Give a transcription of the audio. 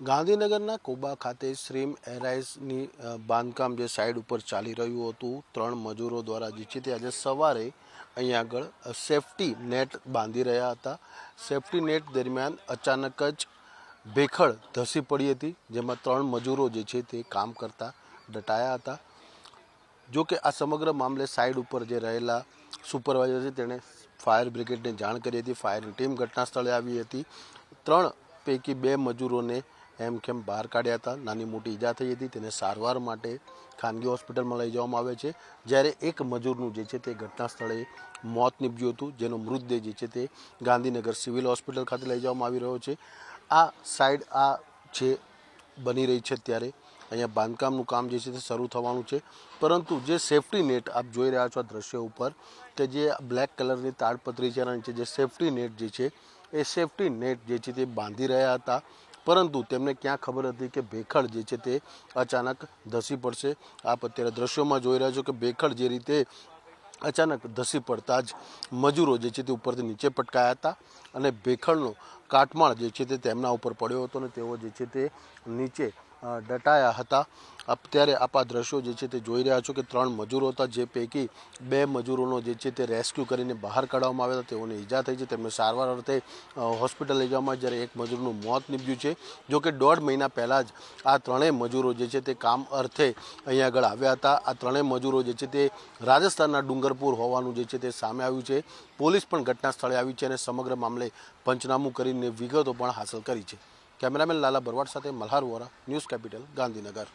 ગાંધીનગરના કોબા ખાતે શ્રીમ એરાઇઝની બાંધકામ જે સાઈડ ઉપર ચાલી રહ્યું હતું, ત્રણ મજૂરો દ્વારા જે છે તે આજે સવારે અહીંયા આગળ સેફટી નેટ બાંધી રહ્યા હતા. સેફટી નેટ દરમિયાન અચાનક જ ભેખડ ધસી પડી હતી, જેમાં ત્રણ મજૂરો જે છે તે કામ કરતા દટાયા હતા. જો કે આ સમગ્ર મામલે સાઈડ ઉપર જે રહેલા સુપરવાઇઝર છે તેણે ફાયર બ્રિગેડને જાણ કરી હતી. ફાયરની ટીમ ઘટના સ્થળે આવી હતી. ત્રણ પૈકી બે મજૂરોને એમ કેમ બહાર કાઢ્યા હતા? નાની મોટી ઈજા થઈ હતી, તેને સારવાર માટે ખાનગી હોસ્પિટલમાં લઈ જવામાં આવે છે. જ્યારે એક મજૂરનું જે છે તે ઘટના સ્થળે મોત નીપજ્યું હતું, જેનો મૃતદેહ જે છે તે ગાંધીનગર સિવિલ હોસ્પિટલ ખાતે લઈ જવામાં આવી રહ્યો છે. આ સાઈડ આ જે બની રહી છે ત્યારે અહીંયા બાંધકામનું કામ જે છે તે શરૂ થવાનું છે. પરંતુ જે સેફટી નેટ આપ જોઈ રહ્યા છો આ દ્રશ્ય ઉપર, કે જે બ્લેક કલરની તાડપત્રી છે એના નીચે જે સેફટી નેટ જે છે, એ સેફટી નેટ જે છે તે બાંધી રહ્યા હતા. પરંતુ તેમને ક્યાં ખબર હતી કે ભેખડ જે છે તે અચાનક ધસી પડશે? આપ અત્યારે દ્રશ્યોમાં જોઈ રહ્યા છો કે ભેખડ જે રીતે અચાનક ધસી પડતા જ મજૂરો જે છે તે ઉપરથી નીચે પટકાયા હતા અને ભેખડનો કાટમાળ જે છે તે તેમના ઉપર પડ્યો હતો અને તેઓ જે છે તે નીચે દટાયા હતા. અત્યારે આપ આ દ્રશ્યો જે છે તે જોઈ રહ્યા છો કે ત્રણ મજૂરો હતા જે પૈકી બે મજૂરોનો જે છે તે રેસ્ક્યુ કરીને બહાર કાઢવામાં આવ્યા હતા. તેઓને ઈજા થઈ છે. તેમને સારવાર અર્થે હોસ્પિટલ લઈ જવામાં જ્યારે એક મજૂરનું મોત નીપજ્યું છે. જો કે દોઢ મહિના પહેલાં જ આ ત્રણેય મજૂરો જે છે તે કામ અર્થે અહીંયા આગળ આવ્યા હતા. આ ત્રણેય મજૂરો જે છે તે રાજસ્થાનના ડુંગરપુર હોવાનું જે છે તે સામે આવ્યું છે. પોલીસ પણ ઘટના સ્થળે આવી છે અને સમગ્ર મામલે પંચનામું કરીને વિગતો પણ હાંસલ કરી છે. કેમેરામેન લાલા બરવાડ સાથે મલ્હાર વોરા ન્યૂઝ કેપિટલ ગાંધીનગર.